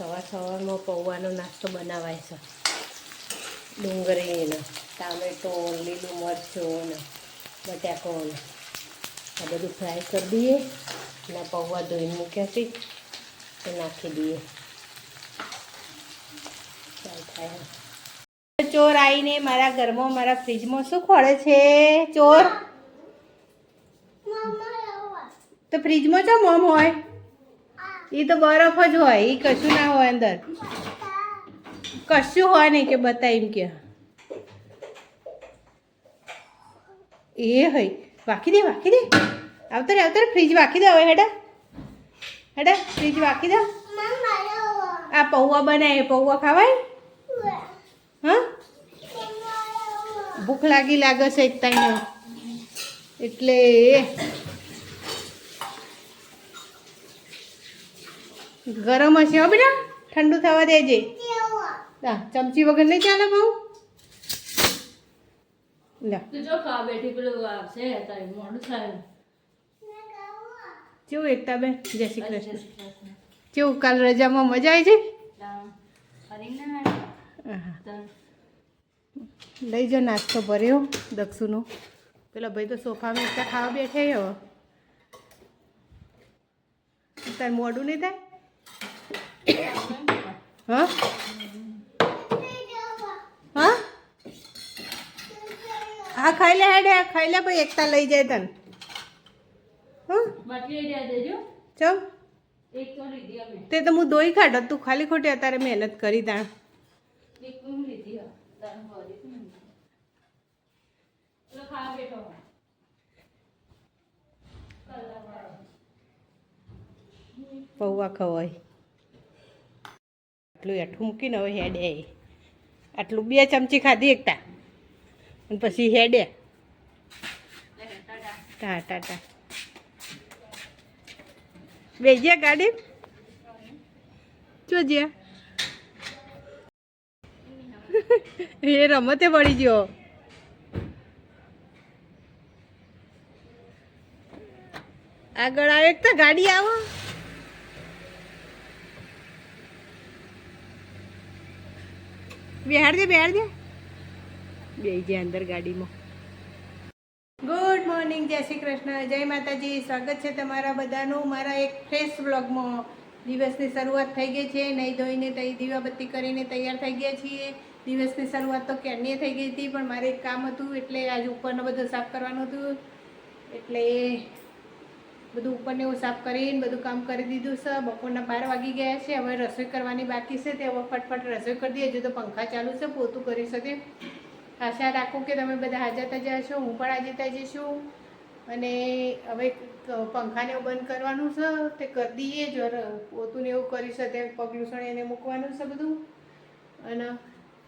સવાર સવારમાં પૌવાનો નાસ્તો બનાવાય છે. ડુંગળીને ટામેટો લીલું મરચું ને બટાકો ને આ બધું ફ્રાય કરી દઈએ અને પૌવા ધોઈને મૂક્યા છે તો નાખી દઈએ. ચોર આવીને મારા ઘરમાં મારા ફ્રીજમાં શું ખોળે છે ચોર? તો ફ્રીજમાં ચો મોમ હોય? એ તો બરફ જ હોય એ કશું ના હોય અંદર. કશું હોય નહીં કે બતા એમ કે. એ હઈ. વાકી દે વાકી દે. આવતો રે આવતો રે. ફ્રીજ વાકી દે હવે, હેડા. હેડા, ફ્રીજ વાકી દે. આ પૌવા બનાવે, પૌવા ખાવાય? હા? ભૂખ લાગી લાગે છે એક ટાઈમ. એટલે ગરમ હશે હો બેટા? ઠંડુ થવા દેજે. હા ચમચી વગર નહીં ચાલે બહુ? લે. તું જો ખા બેઠી પેલું આવશે તારે મોડું થાય. કેવું એકતા બેન? જય શ્રી કૃષ્ણ. કેવું કાલ રજામાં મજા આવી છે? લઈ જાઓ નાસ્તો ભર્યો દક્ષુનો. પેલા ભાઈ તો સોફામાં એકતા ખાવા બેઠે તાર મોડું નહીં થાય? હા હા હા ખાઈ લે હેડે ખાઈ લે ભાઈ એકતા લઈ જાય તને. ચમ? તો તે હું દોઈ કાઢત તું ખાલી ખોટી અત્યારે મહેનત કરી તાણ પૌવા ખવાય. આટલું એઠું મૂકીને હવે હેડે આટલું બે ચમચી ખાધી એકતા. અને પછી હેડે. ટા ટા ટા. બે જ્યાં ગાડી? જો જ્યાં. એ રમતે પડી ગયો. આગળ આવે તો ગાડી આવો. બેહાડ દે બેહાડ દે. બે જે અંદર ગાડીમાં. ગુડ મોર્નિંગ જય શ્રી કૃષ્ણ જય માતાજી. સ્વાગત છે તમારા બધાનું મારા એક ફ્રેશ બ્લોગમાં દિવસની શરૂઆત થઈ ગઈ છે નહીં ધોઈને તઈ દીવાબત્તી કરીને તૈયાર થઈ ગયા છીએ. દિવસની શરૂઆત તો ક્યારની થઈ ગઈ હતી પણ મારે એક કામ હતું એટલે આજે ઉપરનો બધું સાફ કરવાનું હતું. એટલે બધું ઉપરને એવું સાફ કરીને બધું કામ કરી દીધું છે. બપોરના બાર વાગી ગયા છે. હવે રસોઈ કરવાની બાકી છે. તે હવે ફટફટ રસોઈ કરી દઈએ. હજુ તો પંખા ચાલુ છે. પોતું કરી શકે. આશા રાખું કે તમે બધા હાજર તાજા છો હું પણ હાજર થઈ જઈશું. અને હવે પંખાને એવું બંધ કરવાનું છે. તે કરી દઈએ. જો પોતું ને એવું કરી શકે. પગલું એને મૂકવાનું છે બધું. અને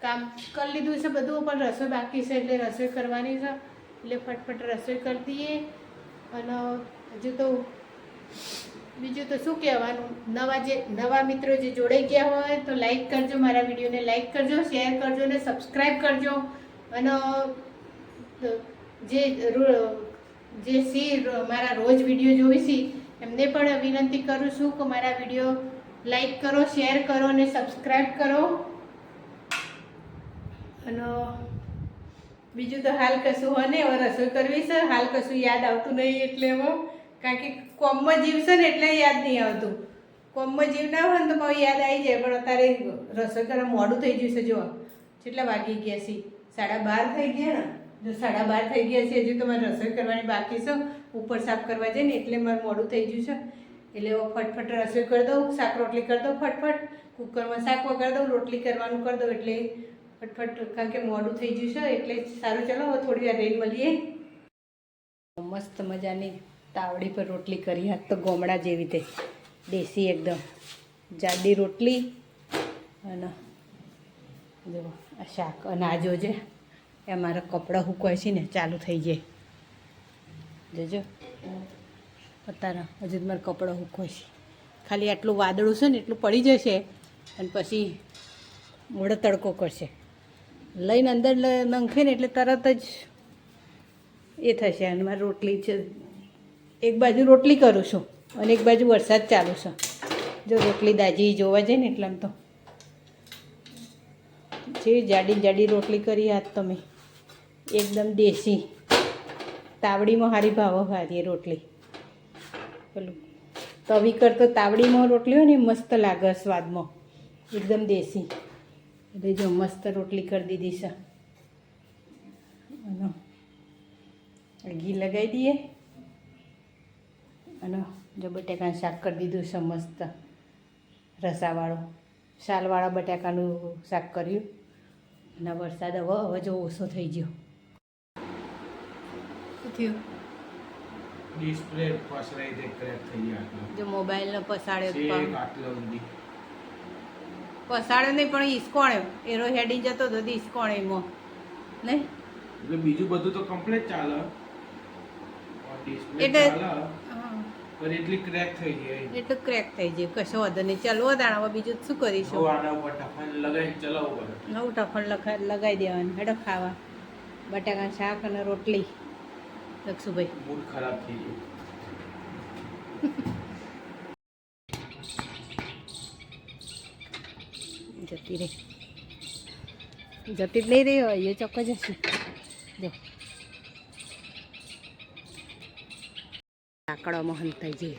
કામ કરી લીધું છે બધું. પણ રસોઈ બાકી છે એટલે રસોઈ કરવાની છે. એટલે ફટફટ રસોઈ કરી દઈએ. અને હજુ તો બીજું તો શું કહેવાનું? નવા જે, નવા મિત્રો જે જોડાઈ ગયા હોય તો લાઈક કરજો મારા વિડીયોને લાઈક કરજો શેર કરજો અને સબસ્ક્રાઈબ કરજો. અને જે જે સી મારા રોજ વીડિયો જોઈ છે એમને પણ વિનંતી કરું છું કે મારા વીડિયો લાઈક કરો શેર કરો અને સબસ્ક્રાઈબ કરો. અને બીજું તો હાલ કશું હોય ને હવે રસોઈ કરવી છે. હાલ કશું યાદ આવતું નહીં એટલે હવે કારણ કે કોમમાં જીવ છે ને એટલે યાદ નહીં આવતું. કોમમાં જીવ ના હોય ને તો પછી યાદ આવી જાય, પણ અત્યારે રસોઈ કરવા મોડું થઈ ગયું છે જો કેટલા વાગી ગયા છે? સાડા બાર થઈ ગયા ને? જો સાડા બાર થઈ ગયા છે, હજુ તો મારે રસોઈ કરવાની બાકી છે. ઉપર સાફ કરવા જાય ને એટલે મારે મોડું થઈ ગયું છે. એટલે ફટફટ રસોઈ કરી દઉં, શાક રોટલી કરી દઉં ફટફટ. કુકરમાં શાક વગાડી દઉં, રોટલી કરવાનું કરી દઉં, એટલે ફટફટ કારણ કે મોડું થઈ ગયું છે, એટલે સારું. ચાલો, હવે થોડી વાર રેન મળીએ. મસ્ત મજાની તાવડી પર રોટલી કરી હાથ તો ગોમડા જેવી તે. દેશી એકદમ. જાડી રોટલી અને જો આ શાક અને આ જોજે એ મારા કપડાં હુકવાય છે ને, ચાલુ થઈ જાય. જોજો. અત્યારે હજુ મારા કપડાં હુકવાય છે. ખાલી આટલું વાદળું છે ને, એટલું પડી જશે અને પછી મોડો તડકો કરશે. લઈને અંદર નંખે ને એટલે તરત જ એ થશે. અને મારી રોટલી છે એક બાજુ રોટલી કરું છું અને એક બાજુ વરસાદ ચાલુ છે. જો રોટલી દાજી જોવા જાય ને એટલે આમ તો. જે જાડી જાડી રોટલી કરી આજ તમે એકદમ દેશી. તાવડીમાં હારી ભાવો હારી રોટલી. પેલું તવી કરતો તાવડીમાં રોટલી હોય ને મસ્ત લાગે સ્વાદમાં. એકદમ દેશી. એટલે જો મસ્ત રોટલી કરી દીધી છે. ઘી લગાવી દઈએ. અને જો બટાકાનું શાક કરી દીધું છે મસ્ત રસાવાળું. શાલવાળા બટાકાનું શાક કર્યું. અને વરસાદ હવે હવે જો ઓછો થઈ ગયો. શું થયું? ડિસ્પ્લે ફસરાઈ દે ક્રેક થઈ ગયા જો મોબાઈલનો પસાડ્યો છેક આટલો નહીં પણ ઈસકોણ્યો એરો હેડી જતો તો ઈસકોણે એમાં. નહીં? એટલે બીજું બધું તો કમ્પ્લીટ ચાલે. ડિસ્પ્લે એટલે- ચાલે. હા પણ એટલી ક્રેક થઈ ગઈ એટલું ક્રેક થઈ જાય કશો વાંધો નહીં. ચાલો દાણા હવે બીજું શું કરીશું? કરીશું આના ઉપર ટફન લગાવી ચલાવવું પડે. નવું ટફણ લગાવી દેવાનું. હેડો ખાવા. બટાકા શાક અને રોટલી. લક્ષુભાઈ મૂડ ખરાબ થઈ ગયો. જતી રહી. જતી જ નહીં રહી હોય એ ચોક્કસ જશે. જો. લાકડામાં હંતાઈ જઈએ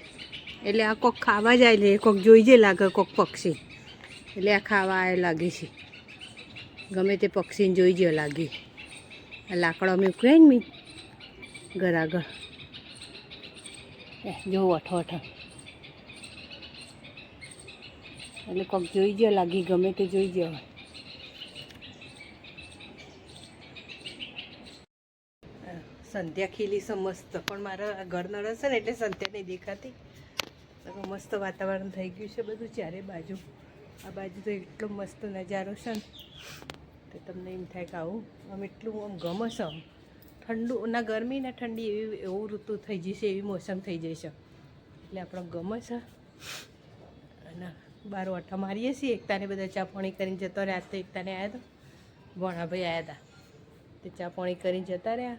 એટલે આ કોક ખાવા જાય ને કોક જોઈ જાય લાગે કોક પક્ષી. એટલે આ ખાવા આ લાગે છે. ગમે તે પક્ષીને જોઈ જાય લાગે. આ લાકડા મૂક્યું ને મી. ઘર આગળ. એ જો અઠો અઠો. એટલે કોક જોઈ ગયો લાગી, ગમે તે જોઈ ગયો હોય. સંધ્યા ખીલી છે, મસ્ત. પણ મારા ઘર નળ છે ને, એટલે સંધ્યા નહીં દેખાતી. મસ્ત વાતાવરણ થઈ ગયું છે બધું ચારે બાજુ. આ બાજુ તો એટલો મસ્ત નજારો છે ને. તો તમને એમ થાય કે આવું આમ એટલું આમ ગમે છે આમ. ઠંડુ, ના ગરમી, ના ઠંડી એવી, એવું ઋતુ થઈ જશે, એવી મોસમ થઈ જશે. એટલે આપણો ગમે છે. અને બાર ઓઠા મારીએ છીએ. એકતાને બધા ચા પાણી કરીને જતો રહ્યા. તો એકતાને આવ્યા હતા ભણાભાઈ આવ્યા હતા તે ચા પાણી કરીને જતા રહ્યા.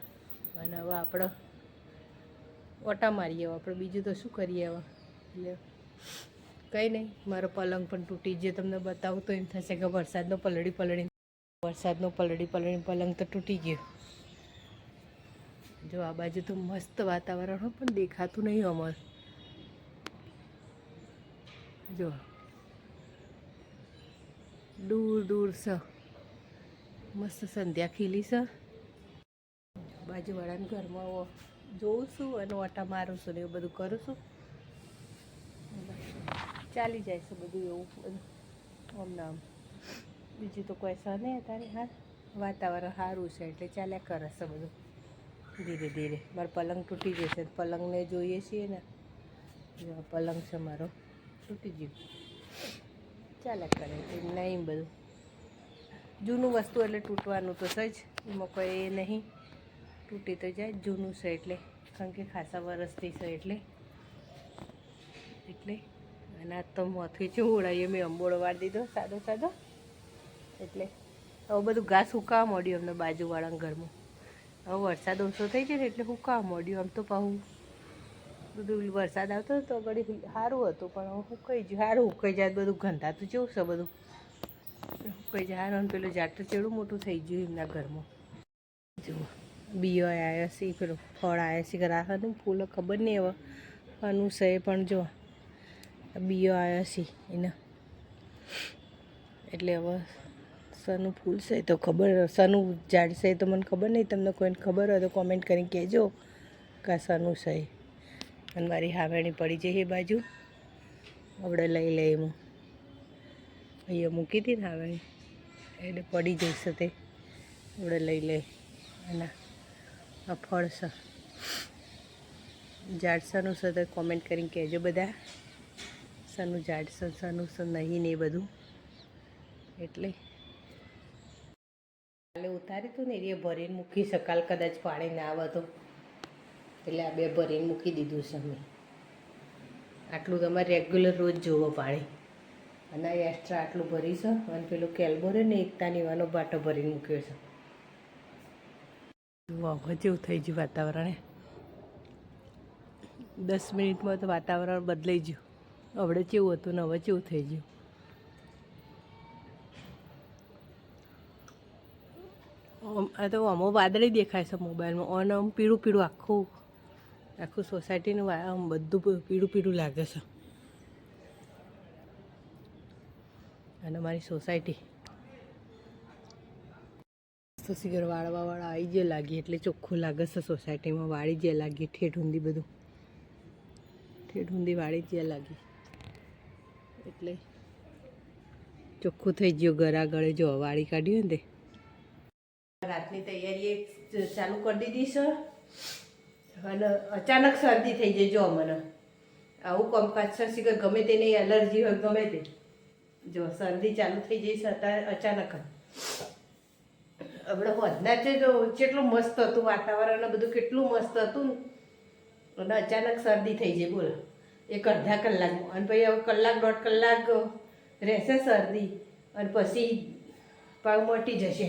અને હવે આપણે ઓટા મારીએ આપણે બીજું તો શું કરીએ હવે? એટલે કંઈ નહીં, મારો પલંગ પણ તૂટી જે તમને બતાવું તો એમ થશે કે વરસાદનો પલળી પલળી વરસાદનો પલળી પલળી પલંગ તો તૂટી ગયો. જો આ બાજુ તો મસ્ત વાતાવરણ પણ દેખાતું નહીં અમર. જો, દૂર દૂર સ, મસ્ત સંધ્યા ખીલી છે બાજુવાળાના ઘરમાં જોઉં છું અને ઓટા મારું છું ને એવું બધું કરું છું. ચાલી જાય છે બધું એવું, બધું. નામ બીજું તો કોઈ છે નહીં અત્યારે, હા. વાતાવરણ સારું છે એટલે ચાલ્યા કરે છે બધું. ધીરે ધીરે. મારો પલંગ તૂટી જશે પલંગને જોઈએ છીએ ને. પલંગ છે મારો, તૂટી ગયું. ચાલ્યા કરે નહીં બધું. જૂનું વસ્તુ એટલે તૂટવાનું તો સજ એમાં કોઈ એ નહીં. તૂટી તો જાય, જૂનું છે એટલે. કારણ કે ખાસા વરસથી છે એટલે. એટલે અને આ તો મોથી ચું ઉડાવીએ મેં અંબોળો વાળી દીધો, સાદો સાદો. એટલે હવે બધું ઘાસ સુકાવા મળ્યું અમને બાજુવાળાના ઘરમાં. હવે વરસાદ ઓછો થઈ જાય ને એટલે સુકાવા મળ્યું આમ તો પાછું બધું વરસાદ આવતો તો ઘડી સારું હતું, પણ હવે સુકાઈ ગયું. સારું સુકાઈ જાય બધું ગંધાતું જેવું છે બધું. સુકાઈ જાય સારું પેલું જાટર ચેડું મોટું થઈ ગયું એમના ઘરમાં. જુઓ. બીઓ આવ્યા છે પેલું ફળ આવ્યા છે ગ્રાહકનું ફૂલ ખબર નહીં હવે. આનું છે પણ જો બીઓ આવ્યા છે એના. એટલે હવે સનું ફૂલ છે તો ખબર, સનું ઝાડ છે તો મને ખબર નહીં, તમને કોઈને ખબર હોય તો કોમેન્ટ કરીને કહેજો કે સનું છે. અને મારી હાવેણી પડી જાય એ બાજુ. આપણે લઈ લઈ હું અહીંયા મૂકી હતી ને હાવેણી એટલે પડી જઈશે તે. આપણે લઈ લઈ અને આ ફળ છે. ઝાડ શાનું છે તો કોમેન્ટ કરીને કહેજો બધા. સનું ઝાડ સનું શાનું નહીં ને બધું. એટલે કાલે ઉતારી તું ને એ ભરીને મૂકી શકાલ કદાચ પાણી ના આવે તો. એટલે આ બે ભરીને મૂકી દીધું છે મેં. આટલું તમારે રેગ્યુલર રોજ જોવો પાણી. અને એક્સ્ટ્રા આટલું ભરી છે. અને પેલું કેલ્બો ને એકતાની વાનો બાટો ભરીને મૂક્યો છે. વાહ જેવું થઈ ગયું વાતાવરણ દસ મિનિટમાં તો વાતાવરણ બદલાઈ ગયું. હવે કેવું હતું ને હવે કેવું થઈ ગયું? આ તો આમો વાદળી દેખાય છે મોબાઈલમાં. અને આમ પીળું પીળું આખું આખું સોસાયટીનું આમ બધું પીળું પીળું લાગે છે. અને મારી સોસાયટી તો સિગર વાળવા વાળા આવી જે લાગી, એટલે ચોખ્ખું લાગે છે સોસાયટીમાં વાળી જે લાગી ઠેઠ ઊંધી બધું. ઠેઠ ઊંધી વાળી જે લાગી. એટલે ચોખ્ખું થઈ ગયું ઘર આગળ. જો, વાળી કાઢ્યું ને તે. રાતની તૈયારી ચાલુ કરી દીધી છે. અને અચાનક શરદી થઈ જાય જો મને. આવું કામકાજ શીખર ગમે નહીં, એલર્જી હોય ગમે તે. જો, શરદી ચાલુ થઈ જઈશ અચાનક જ. આપણે હોદના છે જો કેટલું મસ્ત હતું વાતાવરણ બધું કેટલું મસ્ત હતું અને અચાનક શરદી થઈ જાય બોલો. એક અડધા કલાકમાં અને પછી હવે કલાક દોઢ કલાક રહેશે શરદી. અને પછી પાક મટી જશે.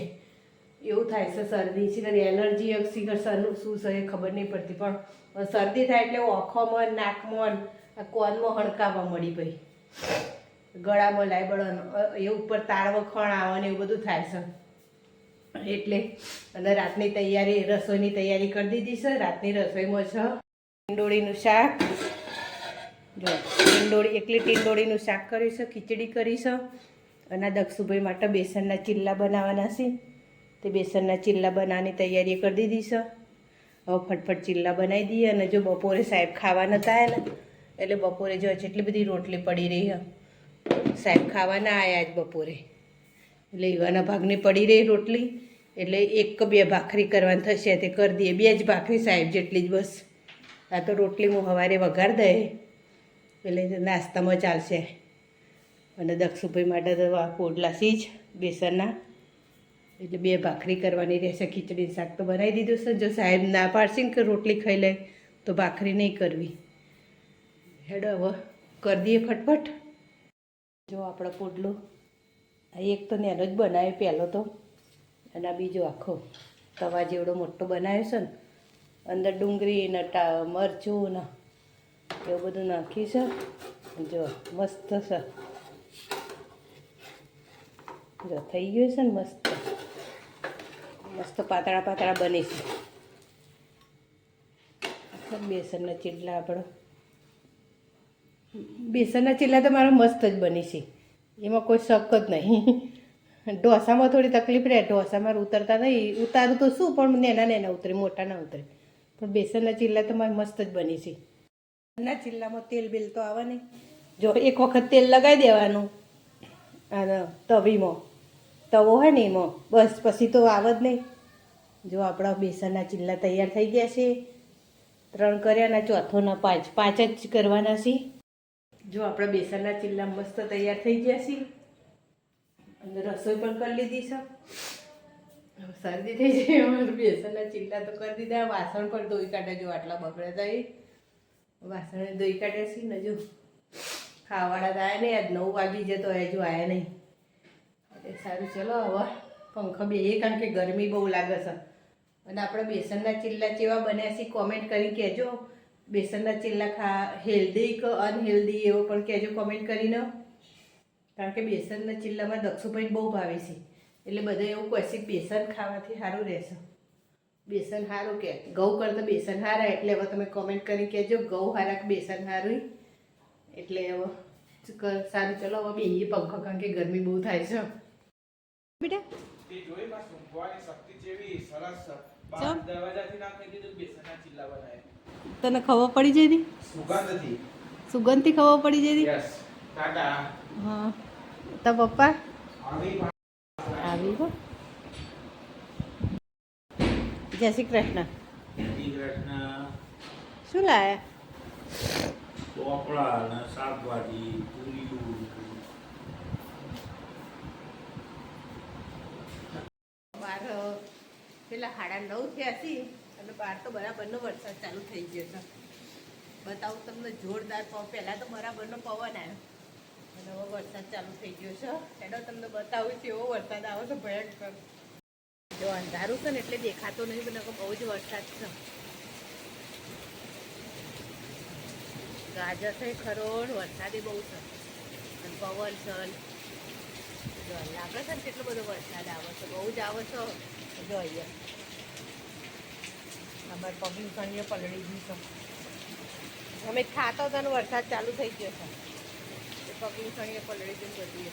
એવું થાય છે શરદી સિગર એલર્જી સિગર સરનું શું છે એ ખબર નહીં પડતી. પણ શરદી થાય એટલે ઓખોમાં નાકમાં આ કોનમાં હણકાવા મળી પછી ગળામાં લાયબળવાનું એ ઉપર તાળવો ખણ આવવાનું એવું બધું થાય છે. એટલે અને રાતની તૈયારી, રસોઈની તૈયારી કરી દીધી છે. રાતની રસોઈમાં છે ટીંડોળીનું શાક. જો, ટીંડોળી, એકલી ટીંડોળીનું શાક કર્યું છે, ખીચડી કરી છે. અને દક્ષુભાઈ માટે બેસનના ચીલ્લા બનાવવાના છે. તે બેસનના ચીલ્લા બનાવવાની તૈયારી કરી દીધી છે. હવે ફટફટ ચીલ્લા બનાવી દઈએ. અને જો બપોરે સાહેબ ખાવા નતા આવ્યા એટલે બપોરે જો એટલી બધી રોટલી પડી રહી છે, સાહેબ ખાવાના આવ્યા જ બપોરે. એટલે એવાના ભાગની પડી રહી રોટલી. એટલે એક બે ભાખરી કરવાની થશે તે કરી દઈએ. બે જ ભાખરી સાહેબ જેટલી જ બસ. આ તો રોટલી હું સવારે વઘાર દે એટલે નાસ્તામાં ચાલશે. અને દક્ષુભાઈ માટે તો આ પોડલા સીજ, બેસનના. એટલે બે ભાખરી કરવાની રહેશે. ખીચડી શાક તો બનાવી દીધું છે. જો સાહેબ ના પાડશે કે રોટલી ખાઈ લે, તો ભાખરી નહીં કરવી. હેડો હવે, કરી દઈએ ફટફટ. જો આપણો પોડલો આ એક તો નેનો જ બનાવ્યો, પહેલો તો. અને આ બીજો આખો. તવા જેવડો મોટો બનાવ્યો છે ને, અંદર ડુંગળી ને ટા, મરચું ને એવું બધું નાખી છે. જો, મસ્ત છે. જો થઈ ગયું છે ને મસ્ત. મસ્ત પાતળા પાતળા બની છે. બેસનના ચીડલા આપણો. બેસનના ચીડલા તો મારા મસ્ત જ બની છે. એમાં કોઈ શક જ નહીં. ઢોસામાં થોડી તકલીફ રહે, ઢોસામાં ઉતરતા નહીં. ઉતારું તો શું, પણ નેના નેના ઉતરે, મોટા ના ઉતરે. પણ બેસનના ચીલા તો મારે મસ્ત જ બની છે. ના ચીલામાં તેલ બેલ તો આવે નહીં. જો એક વખત તેલ લગાવી દેવાનું, અને તવીમાં. તવો હોય ને એમાં. બસ, પછી તો આવે જ નહીં. જો આપણા બેસનના ચીલા તૈયાર થઈ ગયા છે. ત્રણ કર્યા ને ચોથોના પાંચ. પાંચ જ કરવાના છે. જો આપણા બેસનના ચીલા મસ્ત તૈયાર થઈ ગયા છે. અને રસોઈ પણ કરી લીધી છે. શરદી થઈ જાય, અમારે બેસનના ચીલા તો કરી દીધા. વાસણ પણ ધોઈ કાઢ્યા જો આટલા બગડ્યા હતા એ. વાસણ ધોઈ કાઢ્યા છે ને જો. ખાવાવાળા તો આવ્યા નહીં. આજ નવ વાગી જતો જો આવ્યા નહીં. એટલે સારું, ચલો હવે પંખો બે કારણ કે ગરમી બહુ લાગે છે. અને આપણે બેસનના ચીલા જેવા બન્યા છે કોમેન્ટ કરી કહેજો. બેસનના ચીલા ખા હેલ્ધી કે અનહેલ્ધી એવો પણ કહેજો કોમેન્ટ કરીને. કારણ કે બેસનના ચીલામાં દક્ષુભાઈ બહુ ભાવે છે. એટલે બધા એવું કહે છે બેસન ખાવાથી સારું રહેશે. બેસન સારું કે ઘઉં કરતાં બેસન હારા એટલે હવે તમે કોમેન્ટ કરી કહેજો ઘઉં હારા કે બેસન સારું એટલે હવે સારું ચલો હવે બેહીએ પંખો કારણ કે ગરમી બહુ થાય છે. બેટા? શક્તિ જેવી સરસ દરવાજાથી નાખી દીધું બેસનના ચીલા બનાવે. તને ખબર પડી જઈ હતી સુગંધથી. સુગંધથી ખબર પડી જઈ હતી હા. તો પપ્પા? આવી ગયો જય શ્રી કૃષ્ણ. શું લાયા? ચોપડા શાકભાજી પૂરીયું પેલા હાડા નવ થયા છે. અને બહાર તો બરાબરનો વરસાદ ચાલુ થઈ ગયો છે. બતાવું તમને જોરદાર પવન પહેલાં તો બરાબરનો પવન આવ્યો. અને હવે વરસાદ ચાલુ થઈ ગયો છે. એનો તમને બતાવું છે એવો વરસાદ આવે છે, ભયંકર. જો અંધારું છે ને એટલે દેખાતો નહીં, પણ બહુ જ વરસાદ છે. ગાજર છે ખરો વરસાદ બહુ છે. અને પવન છે. લાગે છે ને, કેટલો બધો વરસાદ આવે છે, બહુ જ આવે છે. જો અહીંયા. અમારે પબ્લિક કણીએ પલળી ગયું છે. અમે ખાતો હતો ને વરસાદ ચાલુ થઈ ગયો છે. એ પગલું કણીએ પલળી ગયું બધું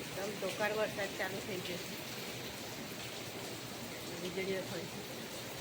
એકદમ ધોકાર વરસાદ ચાલુ થઈ ગયો છે. વીજળીઓ થઈ છે.